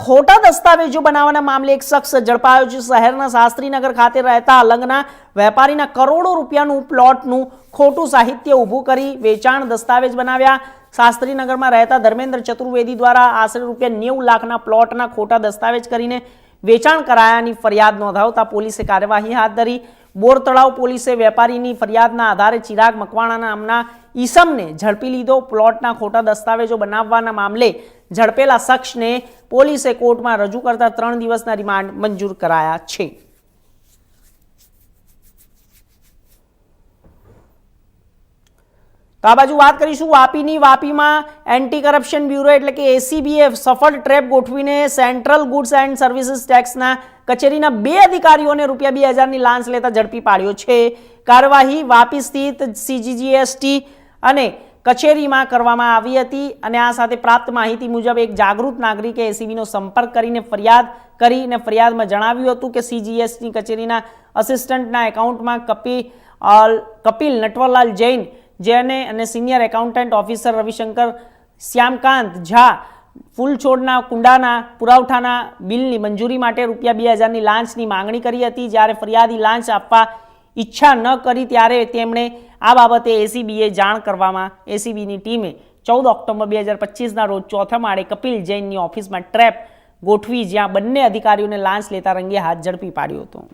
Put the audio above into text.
ખોટા દસ્તાવેજો બનાવવાના મામલે એક શખ્સ ઝડપાયો છે શહેરના શાસ્ત્રીનગર ખાતે રહેતા અલંગના વેપારીના કરોડો રૂપિયાનું પ્લોટનું ખોટું સાહિત્ય ઊભું કરી વેચાણ દસ્તાવેજ બનાવ્યા. શાસ્ત્રીનગરમાં રહેતા ધર્મેન્દ્ર ચતુર્વેદી દ્વારા આશરે રૂપિયા નેવું લાખના પ્લોટના ખોટા દસ્તાવેજ કરીને વેચાણ કરાયાની ફરિયાદ નોંધાવતા પોલીસે કાર્યવાહી હાથ ધરી. બોર તળાવ પોલીસે વેપારીની ફરિયાદના આધારે ચિરાગ મકવાણા નામના ઈસમને ઝડપી લીધો. પ્લોટના ખોટા દસ્તાવેજો બનાવવાના મામલે ઝડપેલા શખ્સને પોલીસે કોર્ટમાં રજૂ કરતા ત્રણ દિવસના રિમાન્ડ મંજૂર કરાયા છે. તો આ બાજુ વાત કરીશું વાપીની. વાપીમાં એન્ટી કરપ્શન બ્યુરો એટલે કે એસીબીએ સફળ ટ્રેપ ગોઠવીને સેન્ટ્રલ ગુડ્સ એન્ડ સર્વિસીસ ટેક્સના કચેરીના બે અધિકારીઓને રૂપિયા બે હજારની લાંચ લેતા ઝડપી પાડ્યો છે. કાર્યવાહી વાપી સ્થિત સીજીજીએસટી અને કચેરીમાં કરવામાં આવી હતી અને આ સાથે પ્રાપ્ત માહિતી મુજબ એક જાગૃત નાગરિકે એસીબીનો સંપર્ક કરીને ફરિયાદ કરીને ફરિયાદમાં જણાવ્યું હતું કે સીજીએસટી કચેરીના અસિસ્ટન્ટના એકાઉન્ટમાં કપિલ કપિલ નટવરલાલ જૈન જેને અને senior accountant officer Ravishankar Shyamkant Jha ફૂલ છોડના કુંડાના પુરાવઠાના બિલની મંજૂરી માટે રૂપિયા બે હજારની લાંચની માંગણી કરી હતી. જ્યારે ફરિયાદી લાંચ આપવા ઈચ્છા ન કરી ત્યારે તેમણે આ બાબતે એસીબીએ જાણ કરવામાં, એસીબીની ટીમે ચૌદ ઓક્ટોબર બે હજાર પચીસના રોજ ચોથા માળે કપિલ જૈનની ઓફિસમાં ટ્રેપ ગોઠવી, જ્યાં બંને અધિકારીઓને લાંચ લેતા રંગે હાથ ઝડપી પાડ્યો હતો.